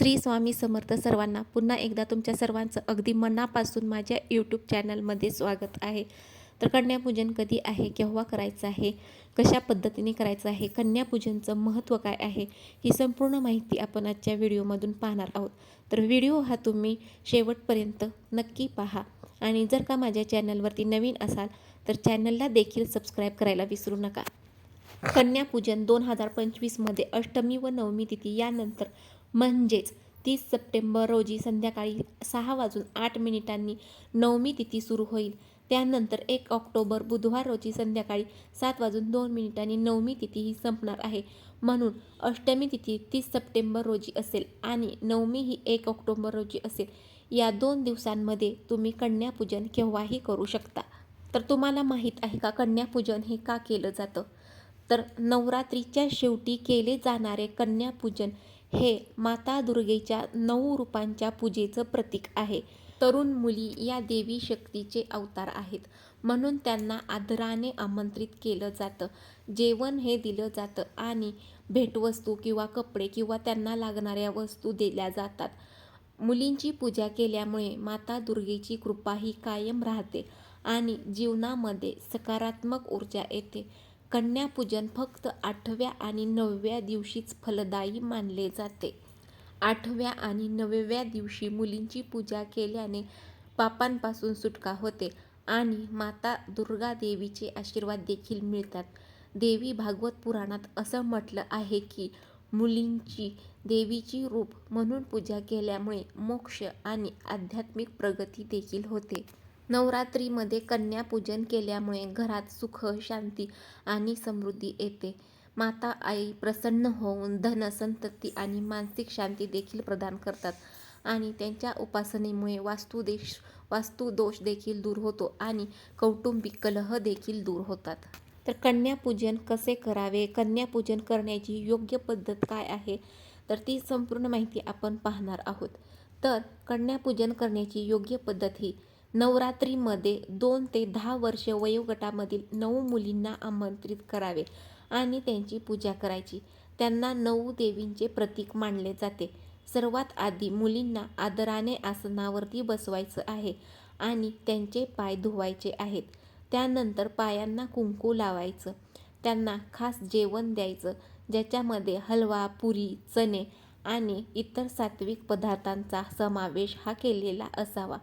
श्री स्वामी समर्थ सर्वांना पुन्हा एकदा तुमच्या सर्वांचं अगदी मनापासून माझ्या यूट्यूब चॅनलमध्ये स्वागत आहे. तर कन्यापूजन कधी आहे? केव्हा करायचं आहे? कशा पद्धतीने करायचं आहे? कन्यापूजनचं महत्त्व काय आहे? ही संपूर्ण माहिती आपण आजच्या व्हिडिओमधून पाहणार आहोत. तर व्हिडिओ हा तुम्ही शेवटपर्यंत नक्की पहा. आणि जर का माझ्या चॅनलवरती नवीन असाल तर चॅनलला देखील सबस्क्राईब करायला विसरू नका. कन्यापूजन दोन हजार पंचवीसमध्ये अष्टमी व नवमी तिथी यानंतर म्हणजेच तीस सप्टेंबर रोजी संध्याकाळी सहा वाजून आठ मिनिटांनी नवमी तिथी सुरू होईल. त्यानंतर एक ऑक्टोबर बुधवार रोजी संध्याकाळी सात वाजून दोन मिनिटांनी नवमी तिथी ही संपणार आहे. म्हणून अष्टमी तिथी तीस सप्टेंबर रोजी असेल आणि नवमी ही एक ऑक्टोबर रोजी असेल. या दोन दिवसांमध्ये तुम्ही कन्यापूजन केव्हाही करू शकता. तर तुम्हाला माहीत आहे का कन्यापूजन हे का केलं जातं? तर नवरात्रीच्या शेवटी केले जाणारे कन्यापूजन हे माता दुर्गेच्या नऊ रूपांच्या पूजेचं प्रतीक आहे. तरुण मुली या देवी शक्तीचे अवतार आहेत. म्हणून त्यांना आदराने आमंत्रित केलं जातं. जेवण हे दिलं जातं आणि भेटवस्तू किंवा कपडे किंवा त्यांना लागणाऱ्या वस्तू दिल्या जातात. मुलींची पूजा केल्यामुळे माता दुर्गेची कृपा ही कायम राहते आणि जीवनामध्ये सकारात्मक ऊर्जा येते. कन्यापूजन फक्त आठव्या आणि नवव्या दिवशीच फलदायी मानले जाते. आठव्या आणि नवव्या दिवशी मुलींची पूजा केल्याने पापांपासून सुटका होते आणि माता दुर्गा देवीचे आशीर्वाद देखील मिळतात. देवी भागवत पुराणात असं म्हटलं आहे की मुलींची देवीची रूप म्हणून पूजा केल्यामुळे मोक्ष आणि आध्यात्मिक प्रगती देखील होते. नवरात्रीमध्ये कन्यापूजन केल्यामुळे घरात सुख शांती आणि समृद्धी येते. माता आई प्रसन्न होऊन धन संतती आणि मानसिक शांती देखील प्रदान करतात आणि त्यांच्या उपासनेमुळे वास्तुदेश वास्तुदोष देखील दूर होतो आणि कौटुंबिक कलह देखील दूर होतात. तर कन्यापूजन कसे करावे? कन्यापूजन करण्याची योग्य पद्धत काय आहे? तर ती संपूर्ण माहिती आपण पाहणार आहोत. तर कन्यापूजन करण्याची योग्य पद्धत ही नवरात्रीमध्ये दोन ते दहा वर्ष वयोगटामधील नऊ मुलींना आमंत्रित करावे आणि त्यांची पूजा करायची. त्यांना नऊ देवींचे प्रतीक मानले जाते. सर्वात आधी मुलींना आदराने आसनावरती बसवायचं आहे आणि त्यांचे पाय धुवायचे आहेत. त्यानंतर पायांना कुंकू लावायचं. त्यांना खास जेवण द्यायचं ज्याच्यामध्ये हलवा पुरी चणे आणि इतर सात्विक पदार्थांचा समावेश हा केलेला असावा.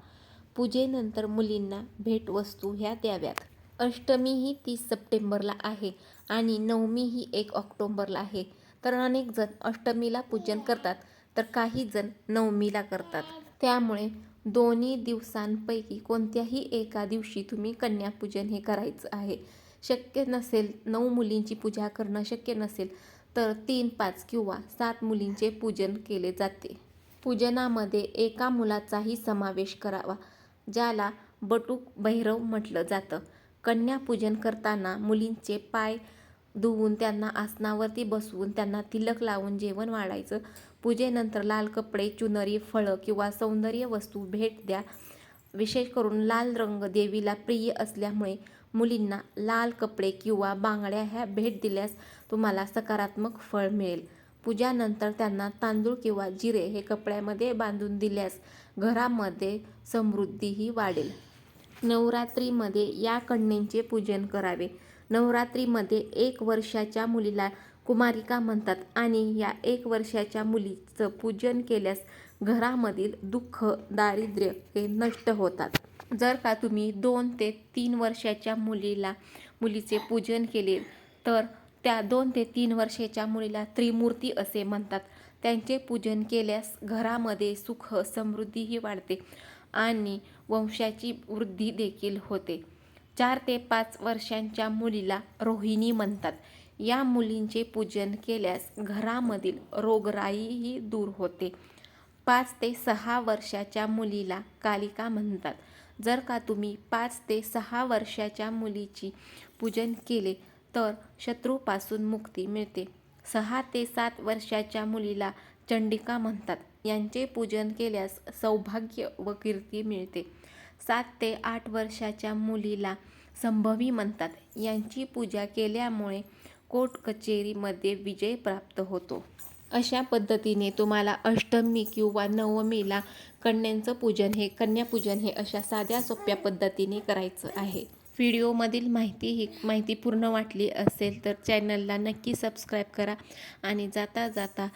पूजेनंतर मुलींना भेटवस्तू ह्या द्याव्यात. अष्टमी ही तीस सप्टेंबरला आहे आणि नवमी ही एक ऑक्टोंबरला आहे. तर अनेक जण अष्टमीला पूजन करतात तर काही जण नवमीला करतात. त्यामुळे दोन्ही दिवसांपैकी कोणत्याही एका दिवशी तुम्ही कन्यापूजन हे करायचं आहे. शक्य नसेल नऊ मुलींची पूजा करणं शक्य नसेल तर तीन पाच किंवा सात मुलींचे पूजन केले जाते. पूजनामध्ये एका मुलाचाही समावेश करावा. ज्याला बटूक भैरव म्हटलं जातं. कन्यापूजन करताना मुलींचे पाय धुवून त्यांना आसनावरती बसवून त्यांना तिलक लावून जेवण वाढायचं. पूजेनंतर लाल कपडे चुनरी फळं किंवा सौंदर्य वस्तू भेट द्या. विशेष करून लाल रंग देवीला प्रिय असल्यामुळे मुलींना लाल कपडे किंवा बांगड्या ह्या भेट दिल्यास तुम्हाला सकारात्मक फळ मिळेल. पूजानंतर त्यांना तांदूळ किंवा जिरे हे कपड्यामध्ये बांधून दिल्यास घरामध्ये समृद्धीही वाढेल. नवरात्रीमध्ये या कन्येचे पूजन करावे. नवरात्रीमध्ये एक वर्षाच्या मुलीला कुमारिका म्हणतात आणि या एक वर्षाच्या मुलीचं पूजन केल्यास घरामधील दुःख दारिद्र्य हे नष्ट होतात. जर का तुम्ही दोन ते तीन वर्षाच्या मुलीला मुलीचे पूजन केले तर त्या दोन ते तीन वर्षाच्या मुलीला त्रिमूर्ती असे म्हणतात. त्यांचे पूजन केल्यास घरामध्ये सुख समृद्धीही वाढते आणि वंशाची वृद्धी देखील होते. चार ते पाच वर्षांच्या मुलीला रोहिणी म्हणतात. या मुलींचे पूजन केल्यास घरामधील रोगराईही दूर होते. पाच ते सहा वर्षाच्या मुलीला कालिका म्हणतात. जर का तुम्ही पाच ते सहा वर्षाच्या मुलीची पूजन केले तर शत्रूपासून मुक्ती मिळते. सहा ते सात वर्षाच्या मुलीला चंडिका म्हणतात. यांचे पूजन केल्यास सौभाग्य व कीर्ती मिळते. सात ते आठ वर्षाच्या मुलीला संभवी म्हणतात. यांची पूजा केल्यामुळे कोर्ट कचेरीमध्ये विजय प्राप्त होतो. अशा पद्धतीने तुम्हाला अष्टमी किंवा नवमीला कन्यांचं पूजन हे कन्यापूजन हे अशा साध्या सोप्या पद्धतीने करायचं आहे. व्हिडिओमधील माहिती ही माहिती पूर्ण वाटली असेल तर चॅनलला नक्की सबस्क्राईब करा आणि जाता जाता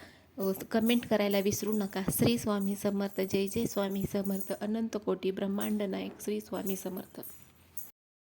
कमेंट करायला विसरू नका. श्री स्वामी समर्थ. जय जय स्वामी समर्थ. अनंत कोटी ब्रह्मांड नायक. श्री स्वामी समर्थ.